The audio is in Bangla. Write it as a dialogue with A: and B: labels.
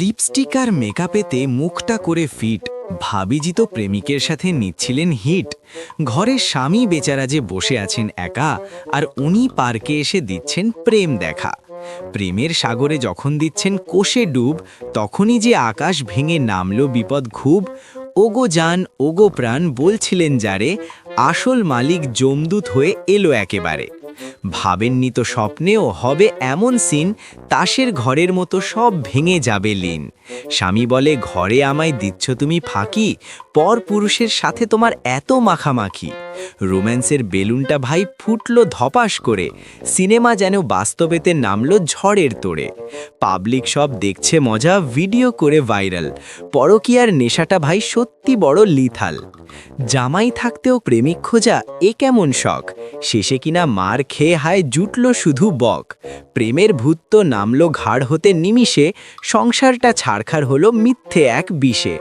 A: লিপস্টিক আর মেকআপেতে মুখটা করে ফিট, ভাবিজিত প্রেমিকের সাথে নিচ্ছিলেন হিট। ঘরের স্বামী বেচারা যে বসে আছেন একা, আর উনি পার্কে এসে দিচ্ছেন প্রেম দেখা। প্রেমের সাগরে যখন দিচ্ছেন কোষে ডুব, তখনই যে আকাশ ভেঙে নামলো বিপদ খুব। ওগো যান, ওগো প্রাণ বলছিলেন যারে, আসল মালিক জমদূত হয়ে এলো একেবারে। ভাবেননি তো স্বপ্নেও হবে এমন সিন, তাসের ঘরের মতো সব ভেঙে যাবে লিন। স্বামী বলে, ঘরে আমায় দিচ্ছ তুমি ফাঁকি, পর পুরুষের সাথে তোমার এত মাখামাখি। রোম্যান্সের বেলুনটা ভাই ফুটল ধপাস করে, সিনেমা যেন বাস্তবেতে নামলো ঝড়ের তোড়ে। পাবলিক সব দেখছে মজা, ভিডিও করে ভাইরাল। পরকীয়ার নেশাটা ভাই সত্যি বড় লিথাল। জামাই থাকতেও প্রেমিক খোঁজা, এ কেমন শখ? শেষে কিনা মার খেয়ে হায় জুটল শুধু বক। প্রেমের ভূত তো নামল ঘাড় হতে নিমিষে, সংসারটা ছাড়খাড় হলো মিথ্যে এক বিষে।